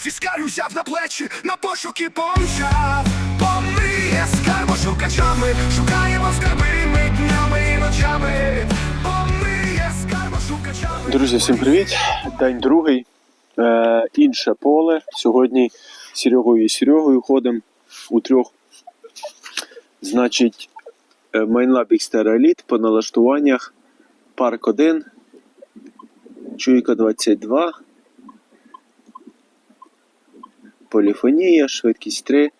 фіскаль узяв на плечі, на пошуки помчав. Помиє скарбо шукачами, шукаємо скарби ми днями і ночами. Помиє скарбо шукачами. Друзі, всім привіт! День другий. Е, інше поле. Сьогодні з Серегою і Серегою ходимо у трьох. Значить, е, Майнлаб Xterra по налаштуваннях Парк 1, Чуйка 22, Поліфонія, швидкість 3.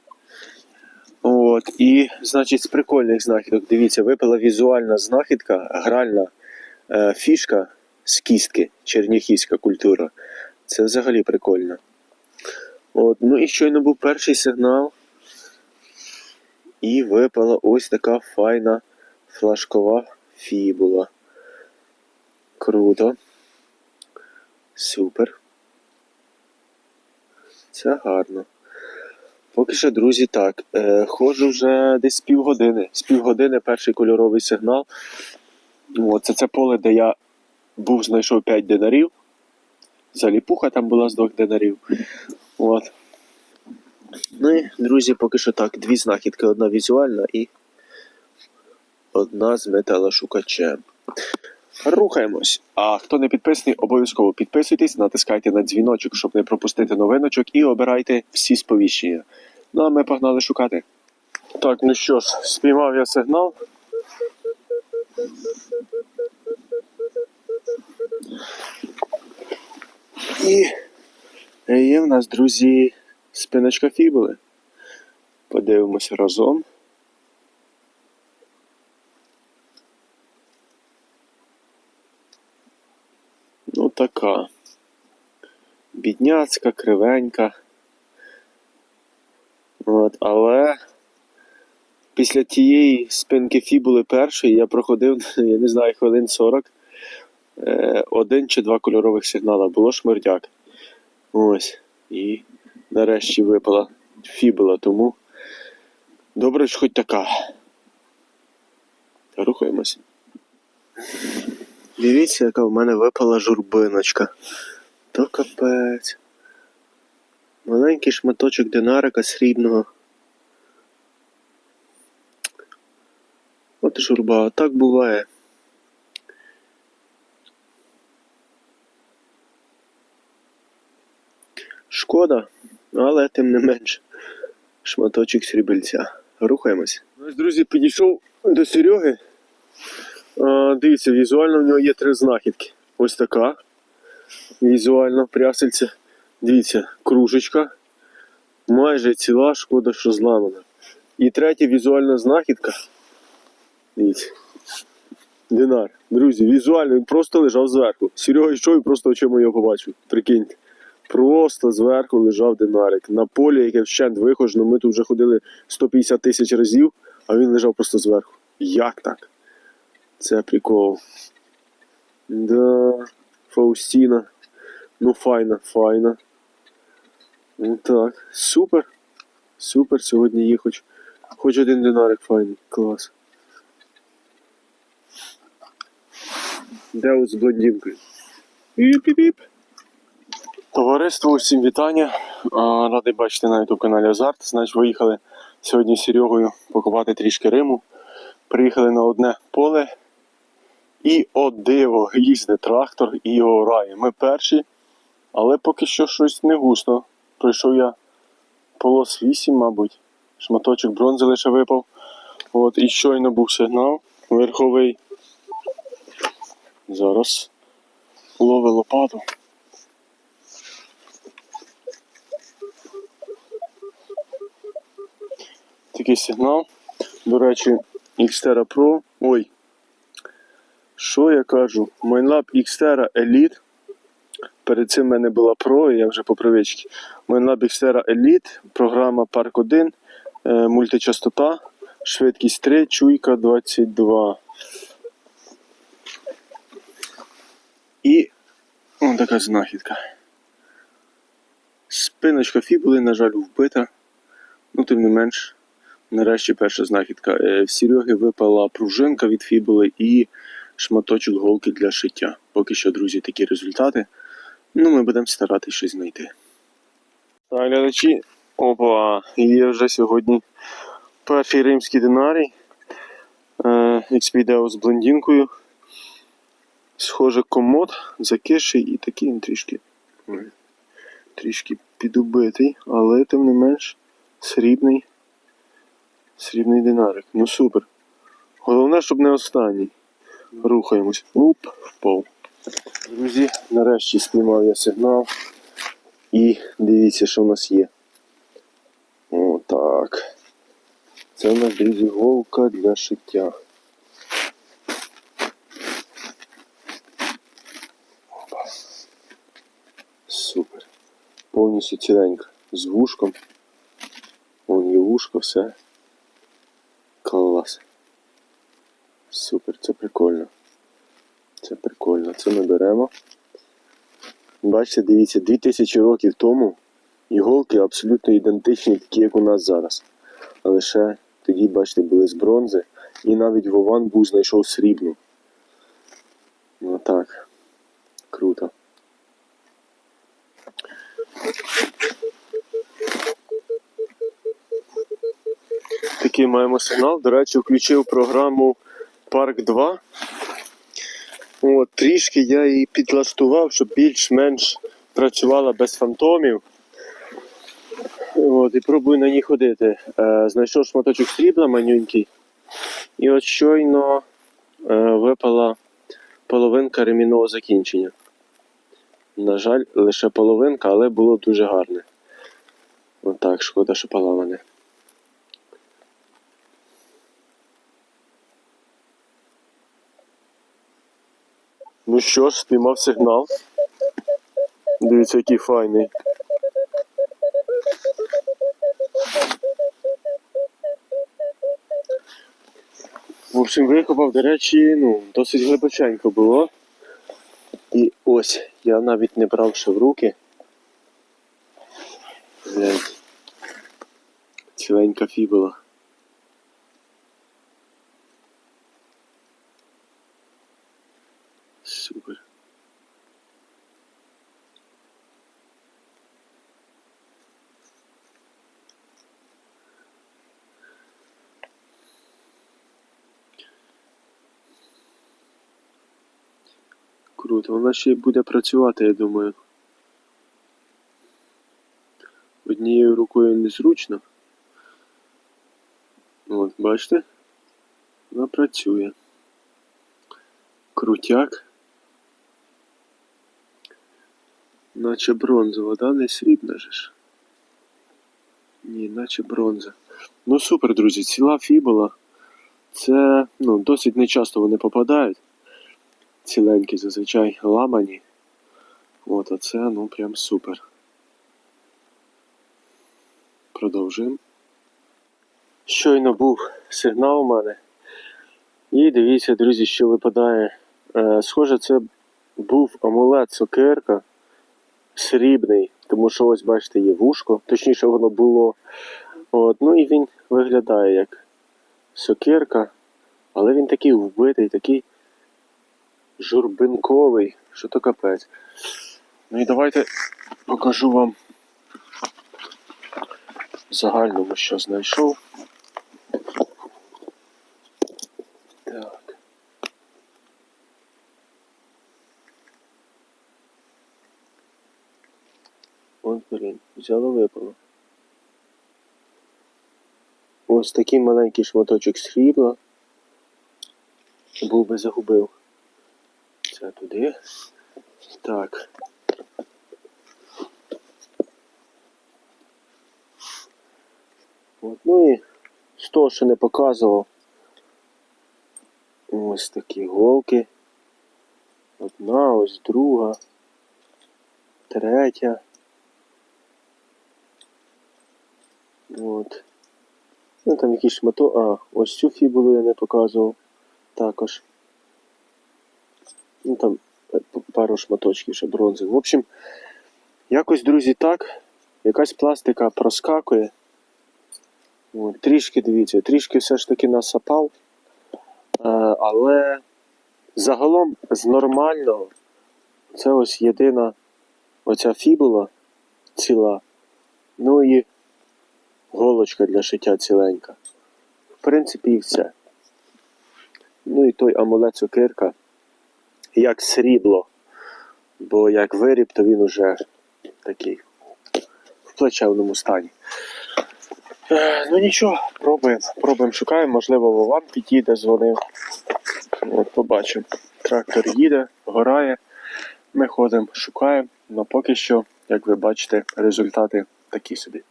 От, і, значить, з прикольних знахідок. Дивіться, випала візуальна знахідка, гральна е, фішка з кістки, черніхівська культура. Це взагалі прикольно. От, ну і щойно був перший сигнал. І випала ось така файна флажкова фібула. Круто. Супер. Це гарно. Поки що, друзі, так. Е, ходжу вже десь з півгодини. З півгодини перший кольоровий сигнал. От, це це поле, де я був, знайшов 5 динарів. Заліпуха там була з двох динарів. От. Ну і, друзі, поки що так. Дві знахідки: одна візуальна і одна з металошукачем. Рухаємось. А хто не підписаний, обов'язково підписуйтесь, натискайте на дзвіночок, щоб не пропустити новиночок, і обирайте всі сповіщення. Ну а ми погнали шукати. Так, ну що ж, спіймав я сигнал. І є в нас, друзі, спиночка фібули. Подивимося разом. Ну, така. Бідняцька, кривенька. От, але після тієї спинки фібули першої я проходив, я не знаю, хвилин 40. Е, один чи два кольорових сигнала. Було шмердяк. Ось. І нарешті випала фібула, тому добре, що хоч така. Рухаємося. Дивіться, яка в мене випала журбиночка. То капець. Маленький шматочок динарика срібного. От журба, а так буває. Шкода, але тим не менш. Шматочок срібельця. Рухаємось. Ось, друзі, підійшов до Сереги. Дивіться, візуально в нього є три знахідки. Ось така. Візуально прясельця. Дивіться, кружечка. Майже ціла, шкода, що зламана. І третя візуальна знахідка. Дивіться. Динар. Друзі, візуально він просто лежав зверху. Серега йшов і просто очима його побачив. Прикиньте. Просто зверху лежав динарик. На полі, яке вщент вихожено, ми тут вже ходили 150 тисяч разів, а він лежав просто зверху. Як так? Це прикол. Да, Фаустіна. Ну, файна, файна. Ну так. Супер. Супер. Сьогодні є хоч, хоч один динарик файний. Клас. Де з блондинкою? Піп-піп-піп. Товариство, усім вітання. Радий бачити на youtube каналі Азарт. Значить, виїхали сьогодні з Серегою покупати трішки Риму. Приїхали на одне поле. І о диво, їздить трактор і його орає. Ми перші, але поки що щось не густо. Пройшов я полос 8, мабуть. Шматочок бронзи лише випав. От, і щойно був сигнал верховий. Зараз лови лопату. Такий сигнал. До речі, Xterra Pro. Ой. Що я кажу? Майнлаб Xterra Elite. Перед цим в мене була Pro, я вже по привичці. Майнлаб Xterra Elite, програма Park 1, е, мультичастота, швидкість 3, чуйка 22. І ось така знахідка. Спиночка фібули, на жаль, вбита. Ну, тим не менш, нарешті перша знахідка. Е, В Сереги випала пружинка від фібули і шматочок голки для шиття. Поки що, друзі, такі результати. Ну, ми будемо старатися щось знайти. Так, глядачі. Опа, є вже сьогодні перший римський динарій. Е, XP з блондинкою. Схоже, комод, закиший і такий трішки. Трішки підубитий, але тим не менш срібний. Срібний динарик. Ну супер. Головне, щоб не останній. Рухаємось. Уп, впав. Друзі, нарешті спіймав я сигнал. І дивіться, що в нас є. О, так. Це у нас, друзі, голка для шиття. Опа. Супер. Повністю ціленька. З вушком. Вон є вушко, все. Клас. Супер, це прикольно. Це. Ми беремо. Бачите, дивіться, 2000 років тому іголки абсолютно ідентичні, такі, як у нас зараз. А лише тоді, бачите, були з бронзи, і навіть Вован був знайшов срібну. Ну так. Круто. Такий маємо сигнал. До речі, включив програму Парк 2. От, трішки я її підлаштував, щоб більш-менш працювала без фантомів. От, і пробую на ній ходити. Е, знайшов шматочок срібла манюнький. І от щойно е, випала половинка ремінного закінчення. На жаль, лише половинка, але було дуже гарне. Отак, шкода, що поламане. Ну що ж, спіймав сигнал. Дивіться, який файний. В общем, викопав, до речі, ну, досить глибоченько було. І ось, я навіть не брав ще в руки. Глянь. Ціленька фібула. Супер. Круто, вона ще й буде працювати, я думаю. Однією рукою незручно. От, бачите? Вона працює. Крутяк. Наче бронзова, да? Не срібна же ж. Ні, наче бронза. Ну супер, друзі, ціла фібула. Це ну, досить нечасто вони попадають. Ціленькі зазвичай ламані. От, а це ну прям супер. Продовжуємо. Щойно був сигнал у мене. І дивіться, друзі, що випадає. Е, схоже, це був амулет сокирка срібний, тому що ось бачите, є вушко, точніше воно було. От, ну і він виглядає як сокирка, але він такий вбитий, такий журбинковий, що то капець. Ну і давайте покажу вам загальному, що знайшов. Так. От, блін, взяло випало. Ось такий маленький шматочок срібла. Був би загубив. Це туди. Так. От, ну і з того, що не показував. Ось такі голки. Одна, ось друга, третя. От. Ну там якісь шмато. А, ось цю фібулу я не показував також. Ну там пару шматочків ще бронзи. В общем, якось, друзі, так. Якась пластика проскакує. От, трішки, дивіться, трішки все ж таки насапав. Е, але загалом з нормального це ось єдина оця фібула ціла. Ну і голочка для шиття ціленька. В принципі, і все. Ну і той амулет цукирка, як срібло. Бо як виріб, то він уже такий в плачевному стані. Е, Ну нічого, пробуємо, пробуємо, шукаємо, можливо, Вован підійде, дзвонив. От побачимо. Трактор їде, горає. Ми ходимо, шукаємо, але поки що, як ви бачите, результати такі собі.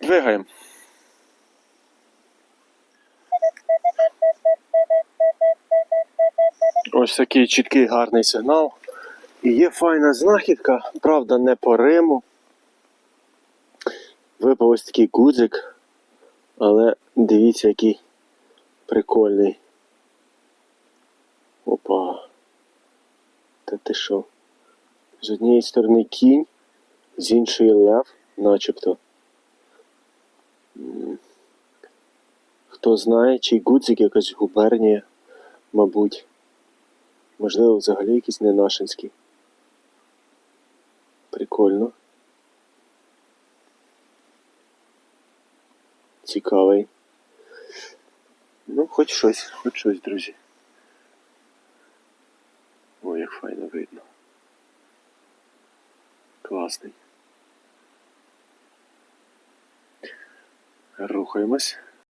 Двигаємо. Ось такий чіткий гарний сигнал. І є файна знахідка, правда, не по Риму. Випав ось такий гудзик, але дивіться, який прикольний. Опа. Та ти що? З однієї сторони кінь, з іншої лев, начебто. Хто знає, чий гудзик якась губернія, мабуть. Можливо, взагалі якийсь ненашинський. Прикольно. Цікавий. Ну, хоч щось, хоч щось, друзі. Ой, як файно видно. Класний. Рухаємось.